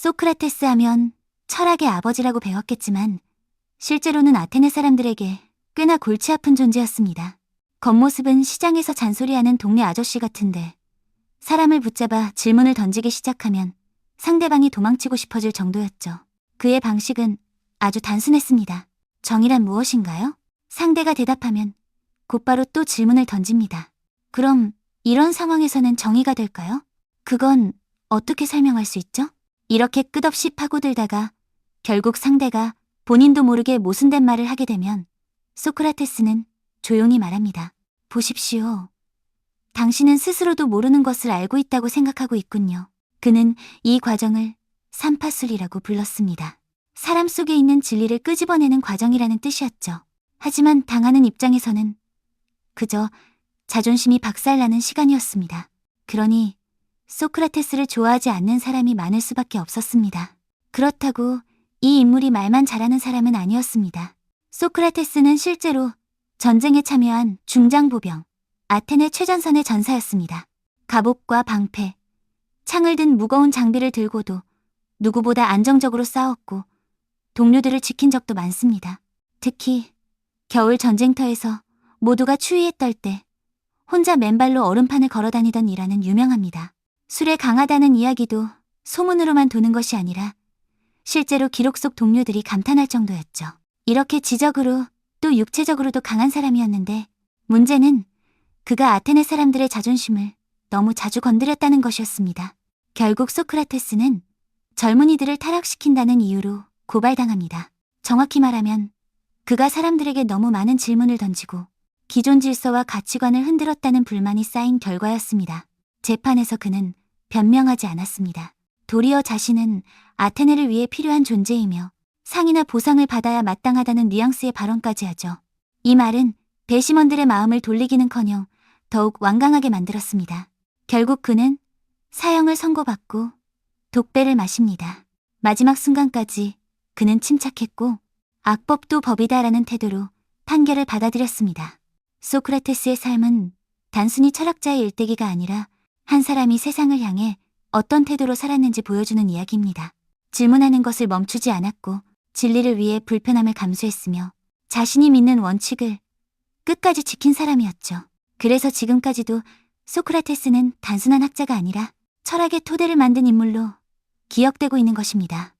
소크라테스 하면 철학의 아버지라고 배웠겠지만 실제로는 아테네 사람들에게 꽤나 골치 아픈 존재였습니다. 겉모습은 시장에서 잔소리하는 동네 아저씨 같은데 사람을 붙잡아 질문을 던지기 시작하면 상대방이 도망치고 싶어질 정도였죠. 그의 방식은 아주 단순했습니다. 정의란 무엇인가요? 상대가 대답하면 곧바로 또 질문을 던집니다. 그럼 이런 상황에서는 정의가 될까요? 그건 어떻게 설명할 수 있죠? 이렇게 끝없이 파고들다가 결국 상대가 본인도 모르게 모순된 말을 하게 되면 소크라테스는 조용히 말합니다. 보십시오. 당신은 스스로도 모르는 것을 알고 있다고 생각하고 있군요. 그는 이 과정을 삼파술이라고 불렀습니다. 사람 속에 있는 진리를 끄집어내는 과정이라는 뜻이었죠. 하지만 당하는 입장에서는 그저 자존심이 박살나는 시간이었습니다. 그러니 소크라테스를 좋아하지 않는 사람이 많을 수밖에 없었습니다. 그렇다고 이 인물이 말만 잘하는 사람은 아니었습니다. 소크라테스는 실제로 전쟁에 참여한 중장보병, 아테네 최전선의 전사였습니다. 갑옷과 방패, 창을 든 무거운 장비를 들고도 누구보다 안정적으로 싸웠고 동료들을 지킨 적도 많습니다. 특히 겨울 전쟁터에서 모두가 추위에 떨 때 혼자 맨발로 얼음판을 걸어 다니던 일화는 유명합니다. 술에 강하다는 이야기도 소문으로만 도는 것이 아니라 실제로 기록 속 동료들이 감탄할 정도였죠. 이렇게 지적으로 또 육체적으로도 강한 사람이었는데 문제는 그가 아테네 사람들의 자존심을 너무 자주 건드렸다는 것이었습니다. 결국 소크라테스는 젊은이들을 타락시킨다는 이유로 고발당합니다. 정확히 말하면 그가 사람들에게 너무 많은 질문을 던지고 기존 질서와 가치관을 흔들었다는 불만이 쌓인 결과였습니다. 재판에서 그는 변명하지 않았습니다. 도리어 자신은 아테네를 위해 필요한 존재이며 상이나 보상을 받아야 마땅하다는 뉘앙스의 발언까지 하죠. 이 말은 배심원들의 마음을 돌리기는커녕 더욱 완강하게 만들었습니다. 결국 그는 사형을 선고받고 독배를 마십니다. 마지막 순간까지 그는 침착했고 악법도 법이다라는 태도로 판결을 받아들였습니다. 소크라테스의 삶은 단순히 철학자의 일대기가 아니라 한 사람이 세상을 향해 어떤 태도로 살았는지 보여주는 이야기입니다. 질문하는 것을 멈추지 않았고 진리를 위해 불편함을 감수했으며 자신이 믿는 원칙을 끝까지 지킨 사람이었죠. 그래서 지금까지도 소크라테스는 단순한 학자가 아니라 철학의 토대를 만든 인물로 기억되고 있는 것입니다.